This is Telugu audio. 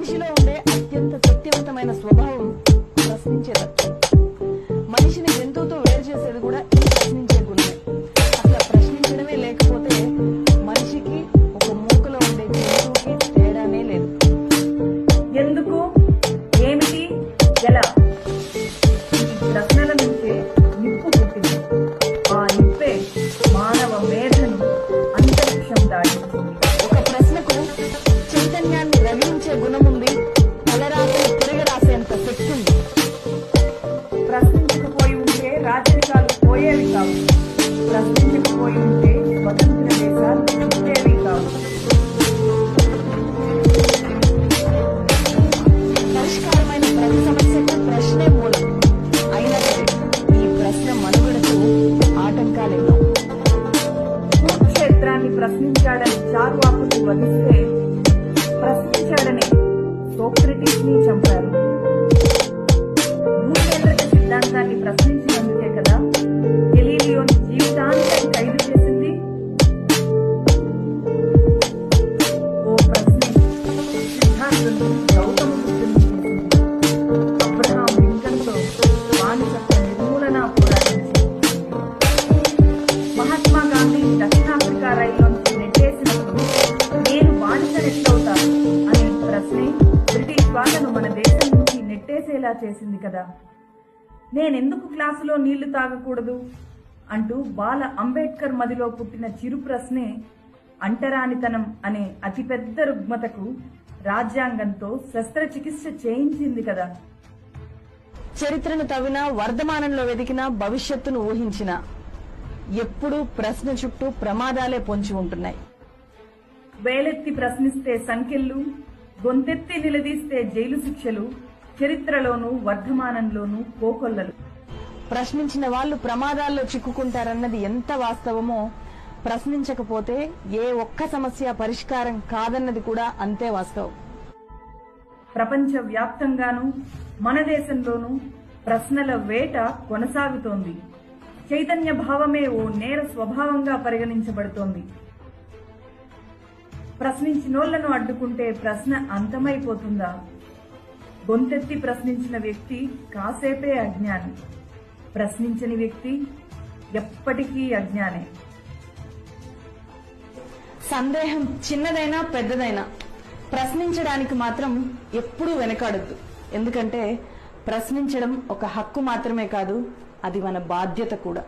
మనిషిలో ఉండే అత్యంత శక్తివంతమైన స్వభావం ప్రశ్నించే ప్రశ్నించకపోయి ఉంటే స్వతంత్ర దేశాలు కావు పరిష్కారమైన ప్రతి సమస్యకు ప్రశ్నే మూలం అయినా సరే ఈ ప్రశ్న మనుగడకు ఆటంకాలెన్నో కురుక్షేత్రాన్ని ప్రశ్నించాడని చార్వాకులు వధిస్తే ప్రశ్నించాడని ని చంపారు నెట్టేసేలా చేసింది కదా. నేనెందుకు క్లాసులో నీళ్ళు తాగకూడదు? అంటూ బాల అంబేద్కర్ మదిలో పుట్టిన చిరు ప్రశ్నే అంటరానితనం అనే అతిపెద్ద రుగ్మతకు రాజ్యాంగంతో శస్త్రచికిత్స చేయించింది కదా. చరిత్రను తవ్వినా వర్ధమానంలో వెతికినా భవిష్యత్తును ఊహించినా ఎప్పుడూ ప్రశ్న చుట్టూ ప్రమాదాలే పొంచి ఉంటున్నాయి. వేలెత్తి ప్రశ్నిస్తే సంఖ్యలు గొంతెత్తి నిలదీస్తే జైలు శిక్షలు చరిత్రలోనూ వర్ధమానంలోనూ కోకొల్లలు ప్రశ్నించిన వాళ్ళు ప్రమాదాల్లో చిక్కుకుంటారన్నది ఎంత వాస్తవమో ప్రశ్నించకపోతే ఏ ఒక్క సమస్య పరిష్కారం కాదన్నది కూడా అంతే వాస్తవం. ప్రపంచ వ్యాప్తంగానూ మన దేశంలోనూ ప్రశ్నల వేట కొనసాగుతోంది. చైతన్య భావమే ఓ నేర స్వభావంగా పరిగణించబడుతోంది. ప్రశ్నించినోళ్ళను అడ్డుకుంటే ప్రశ్న అంతమైపోతుందా? గొంతెత్తి ప్రశ్నించిన వ్యక్తి కాసేపే అజ్ఞాని. ప్రశ్నించని వ్యక్తి ఎప్పటికీ అజ్ఞానే. సందేహం చిన్నదైనా పెద్దదైనా ప్రశ్నించడానికి మాత్రం ఎప్పుడూ వెనకాడద్దు. ఎందుకంటే ప్రశ్నించడం ఒక హక్కు మాత్రమే కాదు అది మన బాధ్యత కూడా.